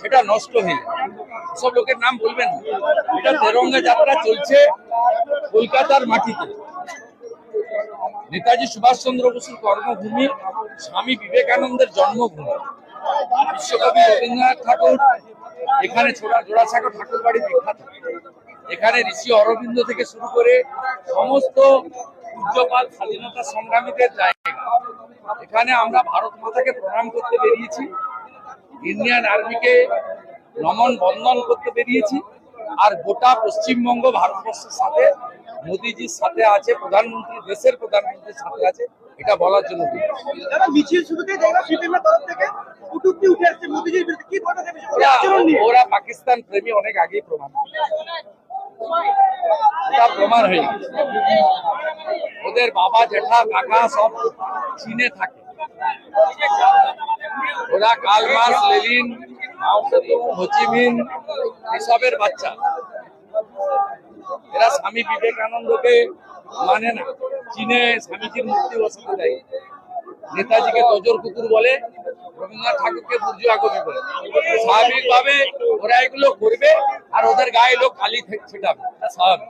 সেটা নষ্ট হয়ে যায়। সব লোকের নাম বলবেন এটা তেরঙ্গা যাত্রা চলছে কলকাতার মাটিতে। নেতাজি সুভাষচন্দ্র বসুর কর্মভূমি, স্বামী বিবেকানন্দের জন্মভূমি। বিশ্বকবি রবীন্দ্রনাথ ঠাকুর, এখানে ছোড়া জোড়াসাঁকো ঠাকুর বাড়ি বিখ্যাত। এখানে ঋষি অরবিন্দ থেকে শুরু করে সমস্ত পূজ্যপাল স্বাধীনতা সংগ্রামীদের জায়গা। এখানে আমরা ভারত মাতাকে প্রণাম করতে বেরিয়েছি। ইন্ডিয়ান আর্মিকে নমন বন্দন করতে বেরিয়েছি। আর গোটা পশ্চিমবঙ্গ ভারতবর্ষের সাথে মোদিজির সাথে আছে প্রধানমন্ত্রী দেশের প্রধানমন্ত্রীর সাথে আছে এটা বলার জন্য মিছিল শুরুতেই দেখলাম সিপিএমের তরফ থেকে কুটুক্তি উঠে আসছে মোদিজির বিরুদ্ধে। কি কথা ওরা ওরা পাকিস্তান প্রেমী অনেক আগেই প্রমাণ এটা প্রমাণ হয়ে গেছে। ওদের বাবা জেঠা কাকা সব চীনে থাকে। ওরা কাল মার্স লেলিন সেতুং, এসবের বাচ্চা। এরা স্বামী বিবেকানন্দকে মানে না চীনে স্বামীজির মুক্তি বসাতে দেয়। নেতাজিকে তজর কুকুর বলে রবীন্দ্রনাথ ঠাকুরকে বুর্জুয়া কবি বলে। স্বাভাবিকভাবে ওরা এগুলো করবে আর ওদের গায়ে লোক খালি ছেটাবে। স্বাভাবিক।